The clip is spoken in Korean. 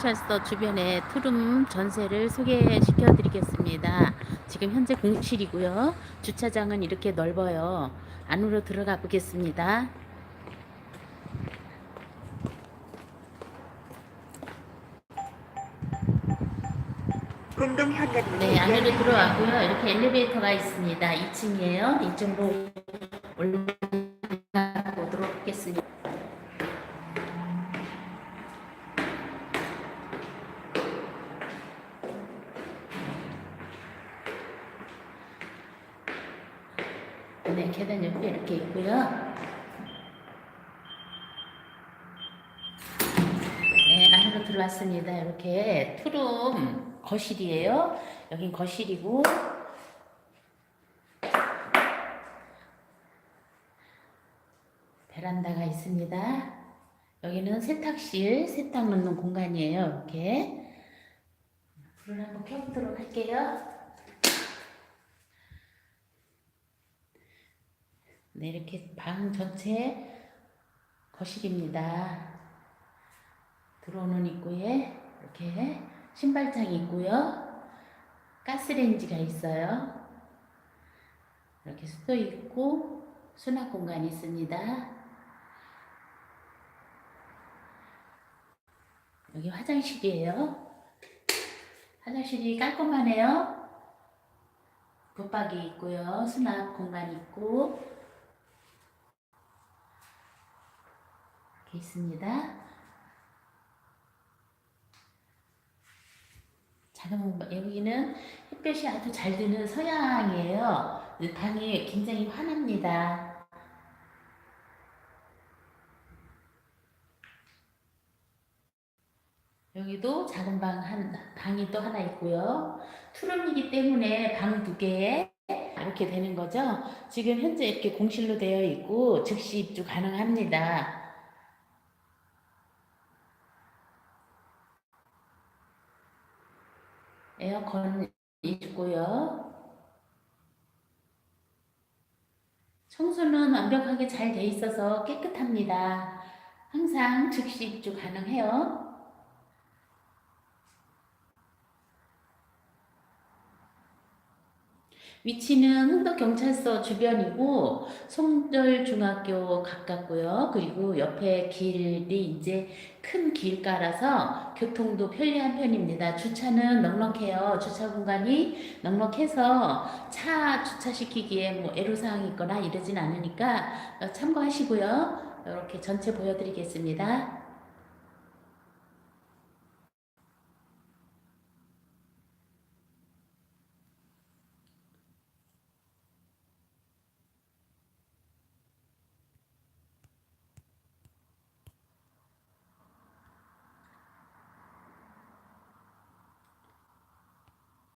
경찰서 주변의 투룸 전세를 소개시켜 드리겠습니다. 지금 현재 공실이고요. 주차장은 이렇게 넓어요. 안으로 들어가 보겠습니다. 네, 안으로. 들어왔고요. 이렇게 엘리베이터가 있습니다. 2층이에요. 이쪽으로 올라 네, 계단 옆에 이렇게 있고요. 네, 안으로 들어왔습니다. 이렇게 투룸 거실이에요. 여긴 거실이고 베란다가 있습니다. 여기는 세탁실, 세탁 넣는 공간이에요. 이렇게 불을 한번 켜보도록 할게요. 네, 이렇게 방 전체 거실입니다. 들어오는 입구에 이렇게 신발장이 있고요. 가스레인지가 있어요. 이렇게 수도 있고 수납 공간이 있습니다. 여기 화장실이에요. 화장실이 깔끔하네요. 붙박이 있고요. 수납 공간 있고 있습니다. 작은 방- 여기는 햇볕이 아주 잘 드는 서양이에요. 이 방이 굉장히 환합니다. 여기도 작은 방 한 방이 또 하나 있고요. 투룸이기 때문에 방 두 개에 이렇게 되는 거죠. 지금 현재 이렇게 공실로 되어 있고 즉시 입주 가능합니다. 에어컨 있고요. 청소는 완벽하게 잘 돼 있어서 깨끗합니다. 항상 즉시 입주 가능해요. 위치는 흥덕경찰서 주변이고 송절중학교 가깝고요. 그리고 옆에 길이 이제 큰 길가라서 교통도 편리한 편입니다. 주차는 넉넉해요. 주차 공간이 넉넉해서 차 주차시키기에 뭐 애로사항이 있거나 이러진 않으니까 어, 참고하시고요. 이렇게 전체 보여드리겠습니다.